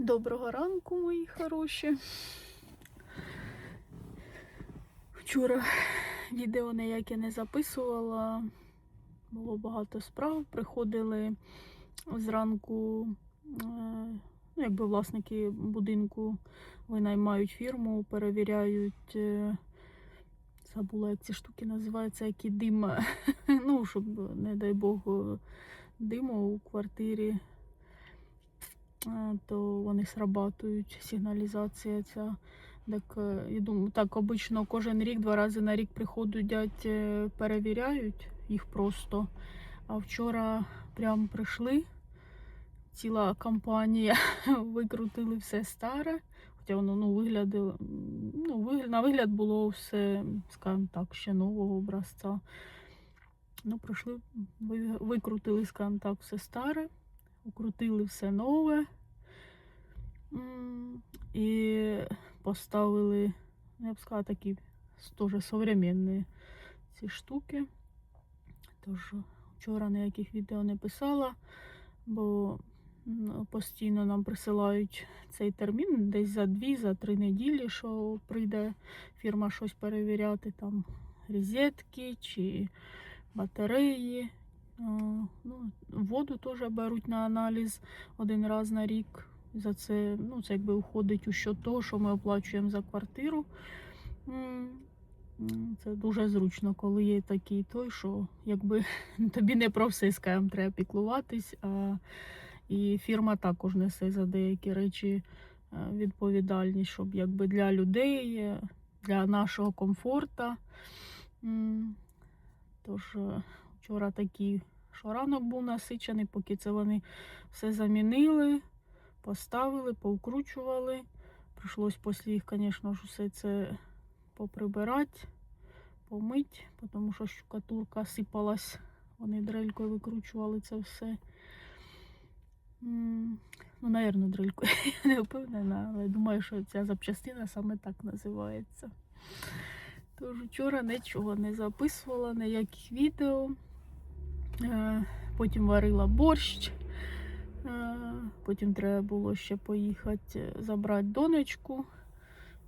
Доброго ранку, мої хороші. Вчора відео ніяке не записувала. Було багато справ. Приходили зранку, е, ну, якби власники будинку винаймають фірму, перевіряють. е, Забула, як ці штуки називаються, які дим, ну, щоб, не дай Бог, диму у квартирі е, то вони срабатують, сигналізація ця. Так, е, я думаю, так обично кожен рік, два рази на рік приходять, е, перевіряють їх просто. А вчора прям прийшли, ціла компанія, викрутили все старе. Хоча воно ну, ну, на вигляд було все, скажімо так, ще нового образця. Ну, прийшли, викрутили, скажімо так, все старе, укрутили все нове. І поставили, я б сказала, такі теж современні ці штуки. Тож вчора ніяких відео не писала, бо постійно нам присилають цей термін десь за дві, за три неділі, що прийде фірма щось перевіряти, там розетки чи батареї. Ну, воду теж беруть на аналіз один раз на рік. За це, ну, це якби входить у що того, що ми оплачуємо за квартиру. Це дуже зручно, коли є такий той, що якби тобі не про все скажем, треба піклуватись, а і фірма також несе за деякі речі е, відповідальність, щоб якби для людей, е, для нашого комфорту. Тож е, вчора такий, що ранок був насичений, поки це вони все замінили, поставили, повкручували. Прийшлось після їх, звісно ж, все це поприбирати, помити, тому що штукатурка сипалась. Вони дрелькою викручували це все. Ну, напевно, дрелькою. Я не впевнена, але думаю, що ця запчастина саме так називається. Тож вчора нічого не записувала, ніяких відео. Е, Потім варила борщ. Е, Потім треба було ще поїхати е, забрати донечку,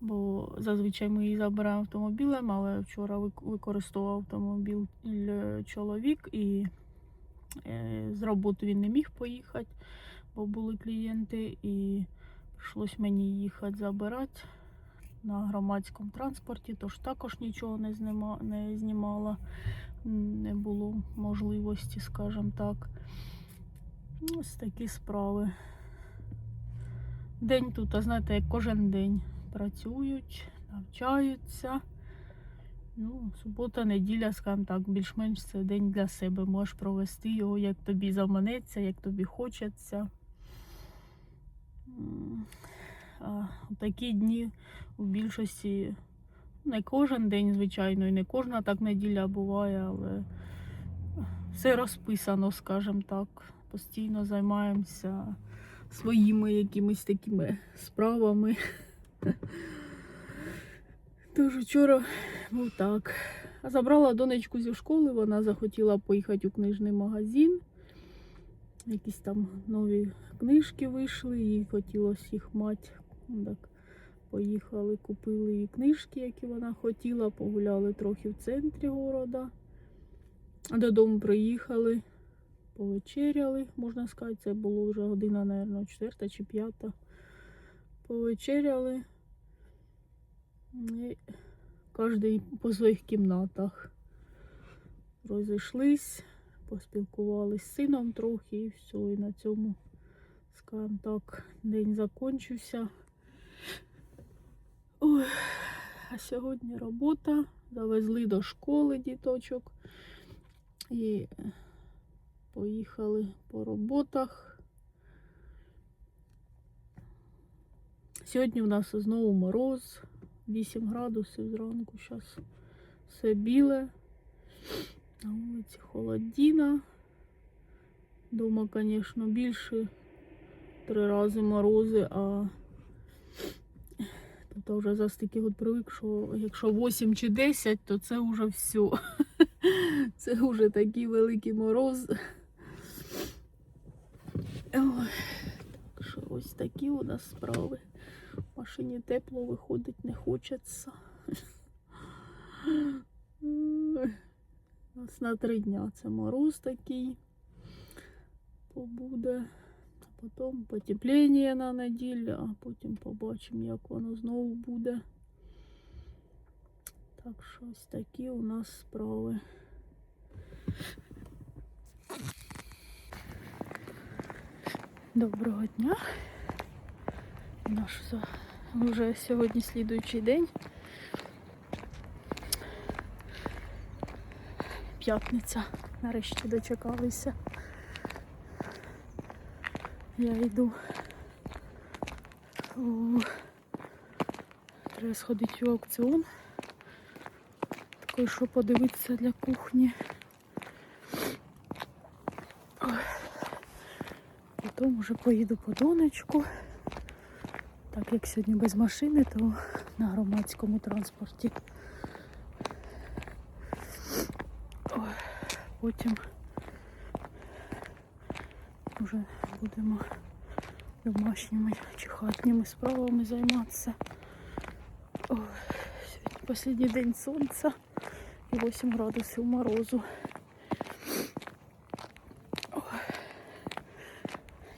бо зазвичай ми її забираємо автомобілем, але вчора використовував автомобіль е, чоловік і з роботи він не міг поїхати, бо були клієнти, і прийшлось мені їхати забирати на громадському транспорті, тож також нічого не, знима, не знімала, не було можливості, скажімо так. Ось такі справи. День тут, а знаєте, як кожен день працюють, навчаються. Ну, субота, неділя, скажімо так, більш-менш це день для себе. Можеш провести його, як тобі заманеться, як тобі хочеться. А такі дні у більшості не кожен день, звичайно, і не кожна так неділя буває, але все розписано, скажімо так. Постійно займаємося своїми якимись такими справами. Тож вчора був так. Забрала донечку зі школи, вона захотіла поїхати у книжний магазин. Якісь там нові книжки вийшли, їй хотілося їх мати. Так, поїхали, купили їй книжки, які вона хотіла, погуляли трохи в центрі города. Додому приїхали, повечеряли, можна сказати, це було вже година, мабуть, четверта чи п'ята. Повечеряли. І кожен по своїх кімнатах розійшлись, поспілкувалися з сином трохи і все. І на цьому, скажімо так, день закінчився. Ой, а сьогодні робота. Завезли до школи діточок. І поїхали по роботах. Сьогодні у нас знову мороз, 8 градусів зранку. Зараз все біле. На вулиці холодіна. Дома, звісно, більше. Три рази морози, а тут вже за стільки год привик, що якщо 8 чи 10, то це вже все. Це вже такий великий мороз. Так що ось такі у нас справи. В машині тепло виходить не хочеться. У нас на три дня це мороз такий побуде. А потім потепління на неділю, а потім побачимо, як воно знову буде. Так що ось такі у нас справи. Доброго дня. Наш вже сьогодні слідуючий день. П'ятниця. Нарешті дочекалися. Я йду. у... Треба сходити в аукціон. Такий, що подивитися для кухні. Ой. Вже поїду по донечку. Так як сьогодні без машини, то на громадському транспорті. Потім вже будемо домашніми чи хатніми справами займатися. Ой, сьогодні останній день сонця і 8 градусів морозу. Ой.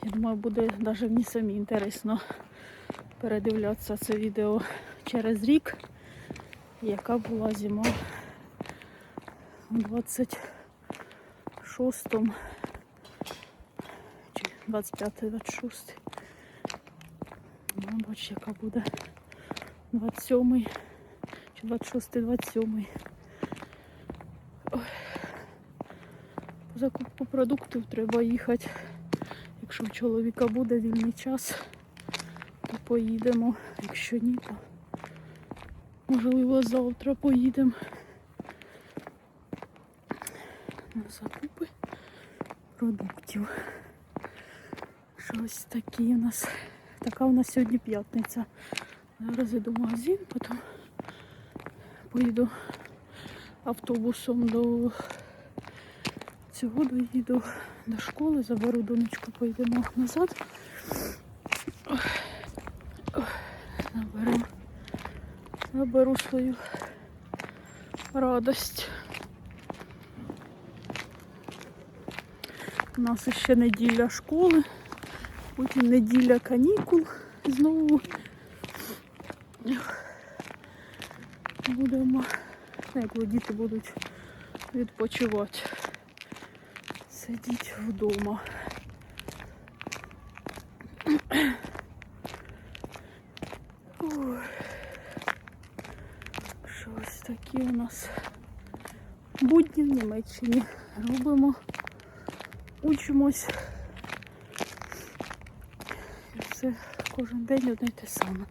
Я думаю, буде навіть мені самі інтересно передивлятися це відео через рік, яка була зима у 26-му чи 25-26. Ну, бач, яка буде 27 чи 26-27. Ой. По закупку продуктів треба їхати. Якщо в чоловіка буде вільний час, то поїдемо. Якщо ні, то можливо завтра поїдемо на закупи продуктів. Щось такі у нас. Така у нас сьогодні п'ятниця. Зараз йду в магазин, потім поїду автобусом до цього доїду до школи, заберу донечку, поїдемо назад. Наберу, наберу свою радость. У нас ще неділя школи, потім неділя канікул знову. Будемо, як діти будуть відпочивати, сидіти вдома. Ой. Щось такі у нас будні в Німеччині робимо учимось. І все кожен день одне й те саме.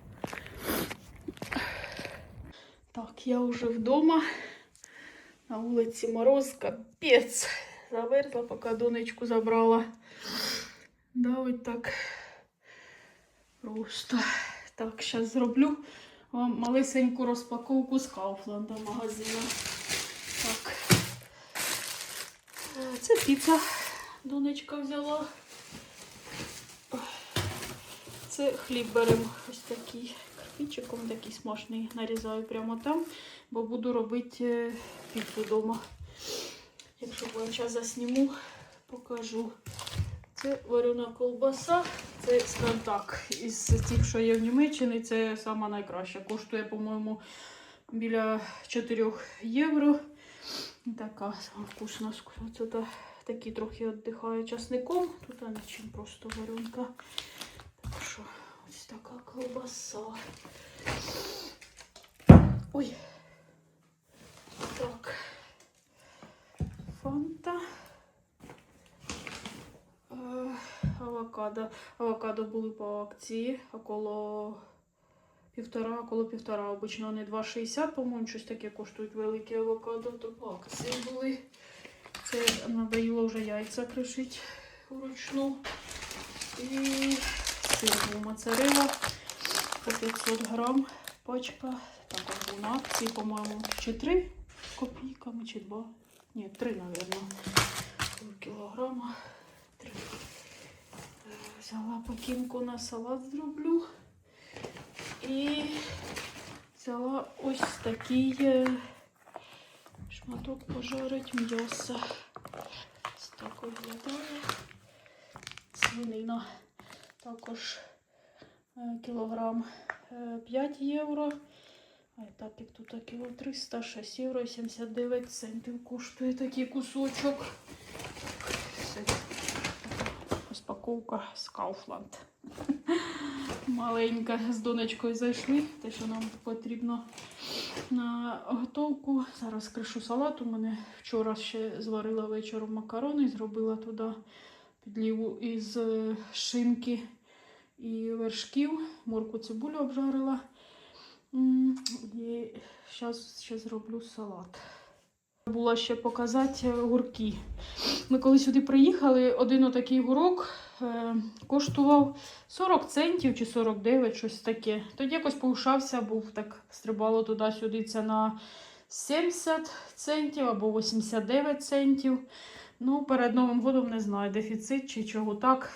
Так, я вже вдома. На вулиці мороз, капець. Замерзла, поки донечку забрала. Да, ось так. Просто. Так, зараз зроблю вам малесеньку розпаковку з Кауфланда магазину. Так. Це піца донечка взяла. Це хліб беремо ось такий кирпичиком, такий смачний. Нарізаю прямо там, бо буду робити е, піцу вдома. Якщо буде час засніму, покажу. Це варена колбаса, це скажімо із тих, що є в Німеччині, це сама найкраща. Коштує, по-моєму, біля 4 євро. Така сама вкусна. Це та- такі трохи віддихає часником. Тут нічим просто варенка. Так що ось така колбаса. Ой. Так. Фанта. Е, Авокадо. Авокадо були по акції, около півтора, около півтора. Обично вони 2,60, по-моєму, щось таке коштують великі авокадо, то по акції були. Це надоїло вже яйця кришити вручну. І сир був моцарелла по 500 грам пачка. Також був на акції, по-моєму, чи 3 копійками, чи 2. Ні, 3, мабуть. Кілограма. 3. Взяла покінку на салат зроблю. І взяла ось такий е, шматок пожарить м'яса. Ось так виглядає. Свинина також е, кілограм е, 5 євро. А так як тут кіло 300, 6 євро і 79 центів коштує такий кусочок. Розпаковка з Kaufland. Маленька з донечкою зайшли. Те, що нам потрібно на готовку. Зараз кришу салат. У мене вчора ще зварила вечором макарони, зробила туди підліву із е, шинки і вершків. Морку цибулю обжарила. І зараз ще зроблю салат. Була ще показати е, гурки. Ми коли сюди приїхали, один отакий гурок е, коштував 40 центів чи 49, щось таке. Тоді якось повишався, був так, стрибало туди-сюди ціна 70 центів або 89 центів. Ну, перед Новим годом не знаю, дефіцит чи чого так.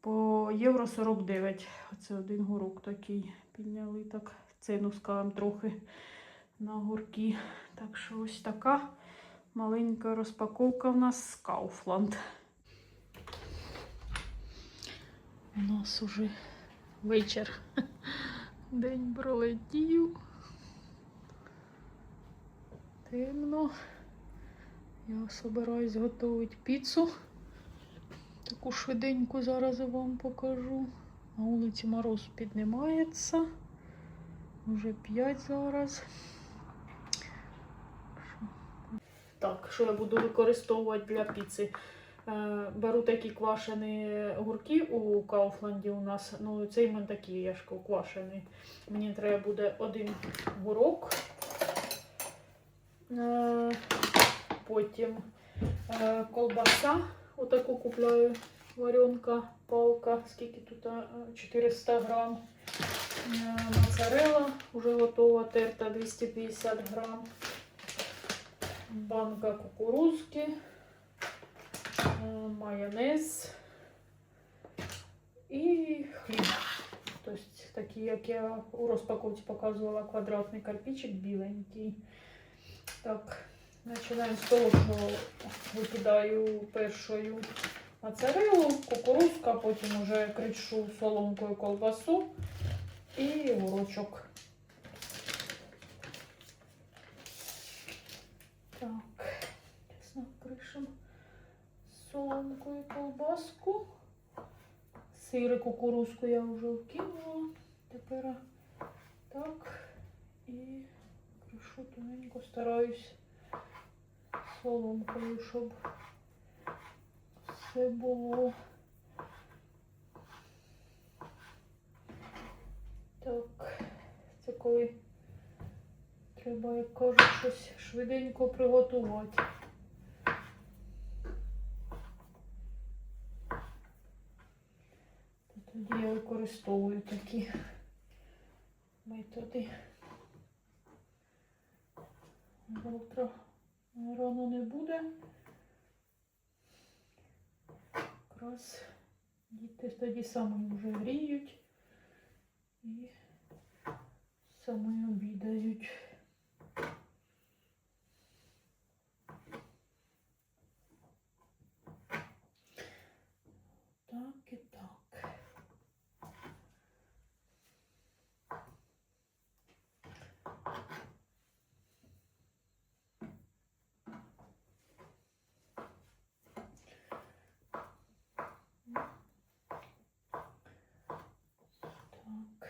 По євро 49. Оце один гурок такий. Підняли так ціну скажем, трохи на гурки. Так що ось така маленька розпаковка в нас з Kaufland. У нас уже вечір. День пролетів. Темно. Я собираюсь готувати піцу. Таку швиденьку зараз я вам покажу. На вулиці мороз піднімається. Уже 5 зараз. Так, що я буду використовувати для піци? Е, Беру такі квашені гурки у Кауфланді у нас. Ну, цей в мене такий я ж квашений. Мені треба буде один гурок. Е, Потім е, колбаса. Отаку купляю. Варенка, палка, скільки тут е, 400 грам. Моцарелла вже готова, терта 250 грам. Банка кукурузки, е, майонез і хліб. Тобто такий, як я у розпаковці показувала, квадратний карпічик біленький. Так, починаємо з того, що викидаю першою моцарелу, кукурузка, потім вже кричу соломкою колбасу і горочок. Так, накришимо соломкою колбаску. Сири кукурузку я вже вкинула. Тепер так. І кришу тоненько, стараюсь соломкою, щоб все було. Так, це коли треба, як кажуть, щось швиденько приготувати. Тоді я використовую такі методи. Завтра рано не буде. Якраз діти тоді самі вже гріють і самі обідають. Так і так. Так.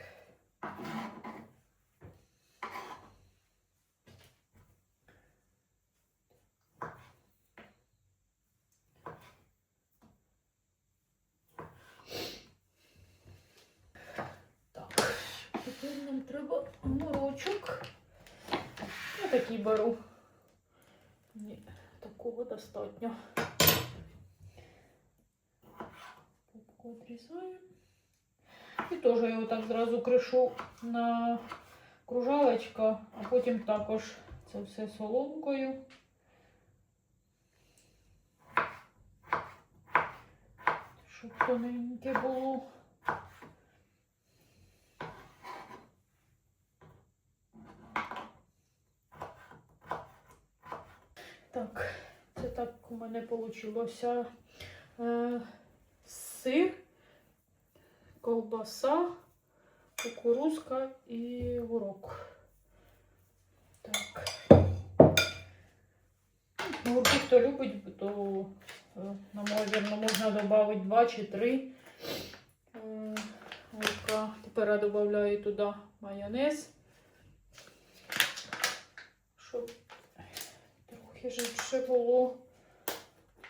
Так, тепер нам треба морочок. Я такий беру. Ні, такого достатньо. Попку відрізаємо. І теж його так зразу кришу на кружалочка, а потім також це все соломкою. щоб тоненьке було. Так, це так у мене вийшло. Е, сир, ковбаса, кукурузка і горок. Так. Ну, Горки, хто любить, то, е, навірно, можна додати 2 чи 3 горка. Тепер я додаю туди майонез, щоб жирше було.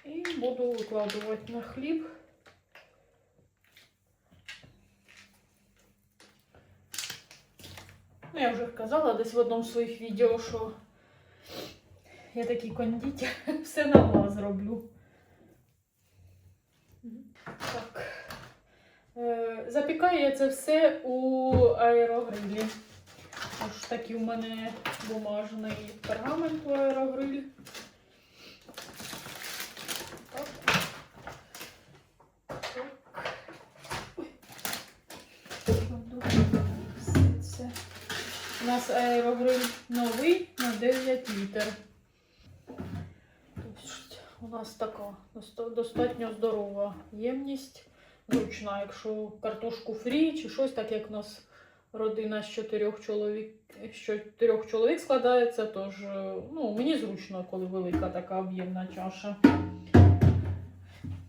І буду викладувати на хліб. Ну, я вже казала десь в одному з своїх відео, що я такий кондитер, все на глаз роблю. Так. Е, Запікаю я це все у аерогрилі. Ось такий у мене бумажний пергамент у аерогриль. Так. У нас аерогриль новий на 9 літр. Тобто у нас така достатньо здорова ємність. Зручна, якщо картошку фрі чи щось, так як у нас родина з чотирьох чоловік, з чотирьох чоловік складається, тож е, ну, мені зручно, коли велика така об'ємна чаша.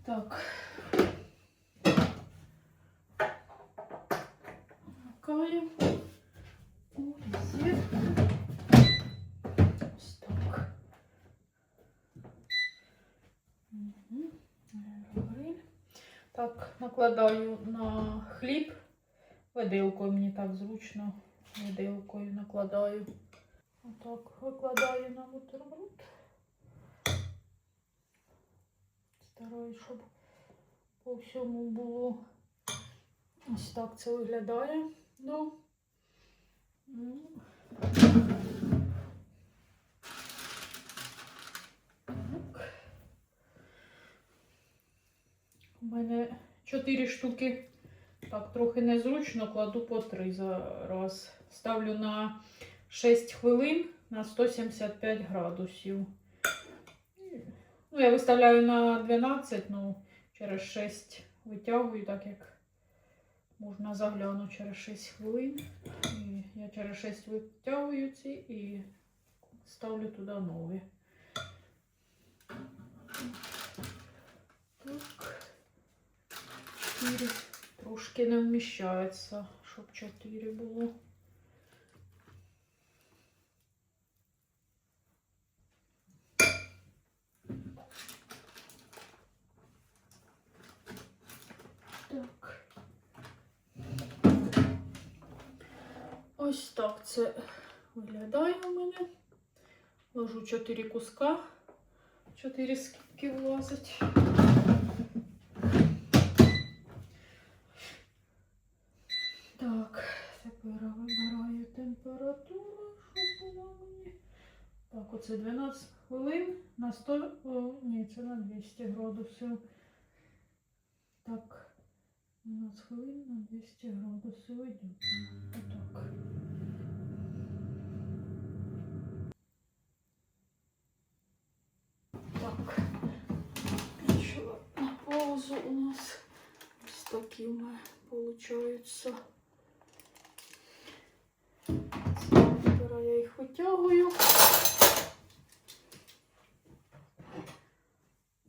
Так. Макаємо. Ось так. Так, накладаю на хліб. Виделкою мені так зручно. Виделкою накладаю. Отак викладаю на бутерброд. Стараюсь, щоб по всьому було. Ось так це виглядає. Ну. У мене 4 штуки. Так, трохи незручно, кладу по 3 за раз. Ставлю на 6 хвилин на 175 градусів. Ну, я виставляю на 12, ну, через 6 витягую, так як можна загляну через 6 хвилин. І я через 6 витягую ці і ставлю туди нові. Так. 4 трошки не вміщається, щоб 4 було. Так. Ось так це виглядає у мене. Ложу 4 куска. 4 скільки влазить. Так, тепер вибираю температуру, щоб була мені. Так, оце 12 хвилин на 100, о, ні, це на 200 градусів. Так, 12 хвилин на 200 градусів йде. Отак. Так, пішла на паузу у нас. Ось такі мене получаються. Тепер я їх витягую.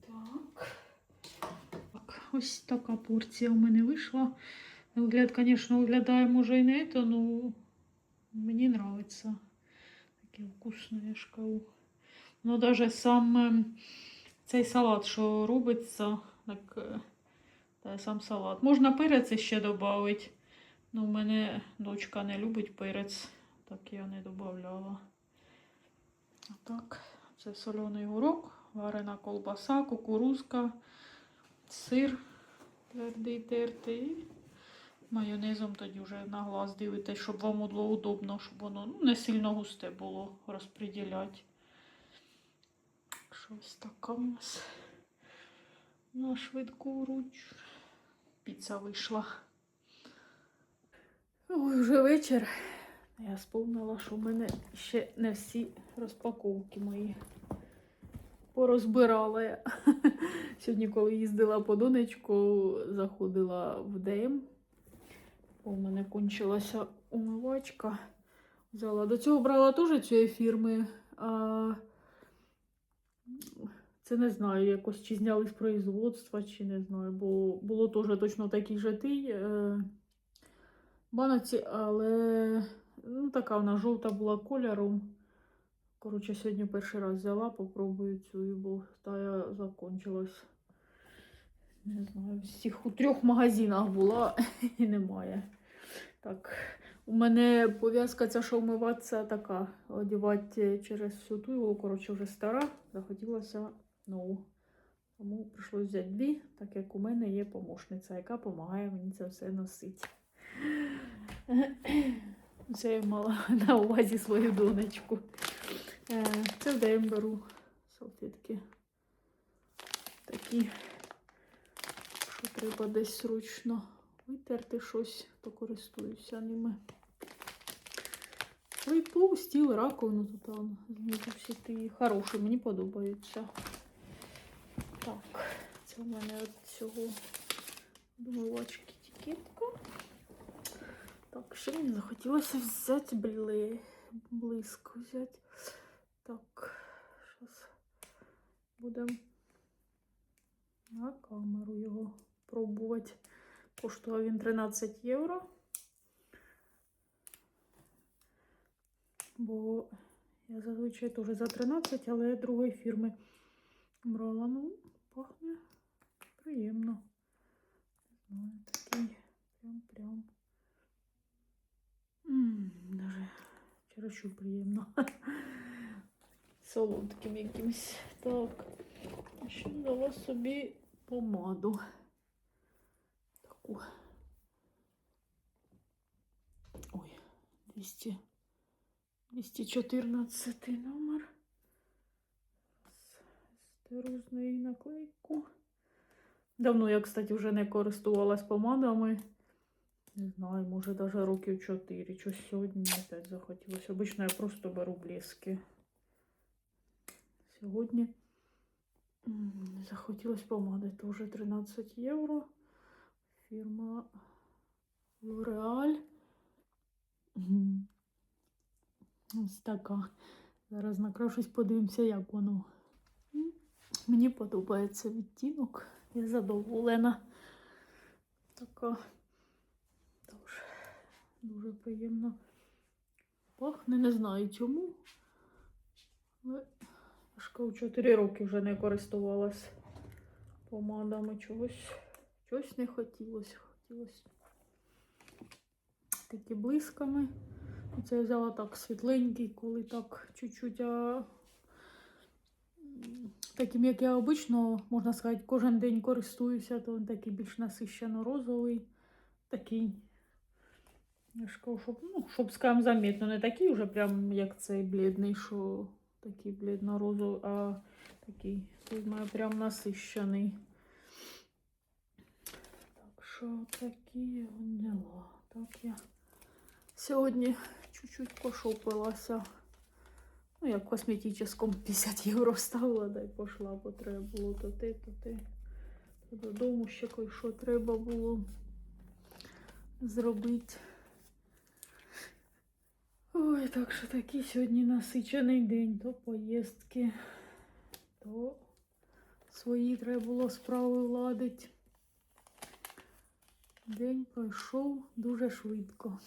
Так. Так, ось така порція у мене вийшла. На вигляд, звісно, виглядає, може і не то, ну мені подобається. Таке вкусне, я ж. Ну, навіть сам ем, цей салат, що робиться, так, е, та сам салат. Можна перець ще додати. Ну, у мене дочка не любить перець, так я не додавала. А так, це соляний горок, варена колбаса, кукурузка, сир твердий тертий. Майонезом тоді вже на глаз дивитесь, щоб вам було удобно, щоб воно ну, не сильно густе було розподіляти. Щось таке у нас на швидку руч. піца вийшла. Ой, вже вечір. Я сповнила, що в мене ще не всі розпаковки мої порозбирала я. Сьогодні, коли їздила по донечку, заходила в ДМ. У мене кончилася умивачка. Взяла. До цього брала теж цієї фірми. А... Це не знаю, якось чи зняли з производства, чи не знаю, бо було теж точно такий же тий е... баноці, але ну, така вона жовта була кольором. Коротше, сьогодні перший раз взяла, попробую цю, бо тая закончилась. Не знаю, всіх у трьох магазинах була і немає. Так, у мене пов'язка ця, що вмиватися така, одягати через всю ту, його, коротше, вже стара, захотілося нову. Тому прийшлося взяти дві, так як у мене є помощниця, яка допомагає мені це все носити. Це я мала на увазі свою донечку. Е, Це в ДМ беру салфетки. Такі, що треба десь срочно витерти щось, то користуюся ними. Плиту, стіл, раковину тут там всі ті хороші, мені подобаються. Так, це в мене от цього домивачки етикетка. Так, ще мені захотілося взяти бли... блиск взяти. Так, зараз будемо на камеру його пробувати. Коштував він 13 євро. Бо я зазвичай теж за 13, але другої фірми брала. Ну, пахне приємно. Не знаю, такий прям-прям. М, Даже чересчур приємно. Солодким якимось. Так. Ще дала собі помаду. Таку. Ой, 200. 214 номер. Стеру наклейку. Давно я, кстати, вже не користувалась помадами. Не знаю, може навіть років 4. Щось сьогодні опять захотілося. Обично я просто беру блески. Сьогодні захотілося помади. Теж 13 євро. Фірма. Мгм. Ось така. Зараз накрашусь, подивимося, як воно. Мені подобається відтінок. Я задоволена. Така дуже приємно пахне, не знаю чому. Але я ж 4 роки вже не користувалась помадами чогось. Чогось не хотілося. Хотілося такі блисками. Це я взяла так світленький, коли так чуть-чуть. А... Таким, як я обично, можна сказати, кожен день користуюся, то він такий більш насищено розовий. Такий. Я ж кажу, щоб, ну, щоб скажімо, замітно, не такий вже прям як цей блідний, що такий блідно-розовий, а такий, тут має прям насищений. Так що такі я взяла. Так я сьогодні чуть-чуть пошопилася. Ну, як в косметичному 50 євро ставила, да й пішла, бо треба було то те, то. То додому ще кое-що треба було зробити. Ой, так що такий сьогодні насичений день, то поїздки, то свої треба було справи владити. День пройшов дуже швидко.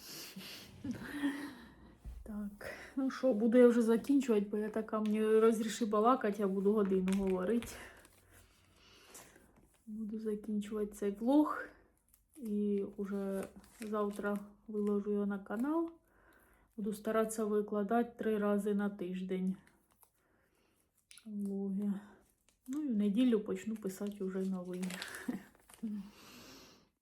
Так, ну що, буду я вже закінчувати, бо я така мені розріши балакати, я буду годину говорити. Буду закінчувати цей влог. І вже завтра виложу його на канал. Буду старатися викладати три рази на тиждень. Ну і в неділю почну писати вже новий.